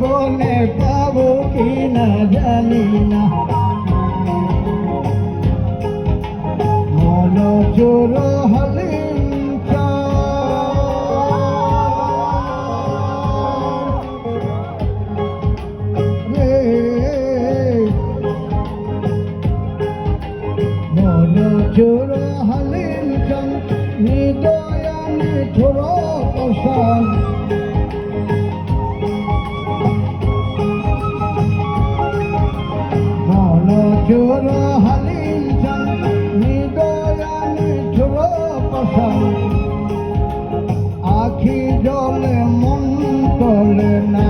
জীবনে পাবো কি না জানি না। মন চোর হলে মন চোর হলে নিদয়ান ঠোর প্রসাদ। জোর হলিম নিদয়ান আখি জলে মন তলে না।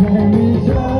Can you tell?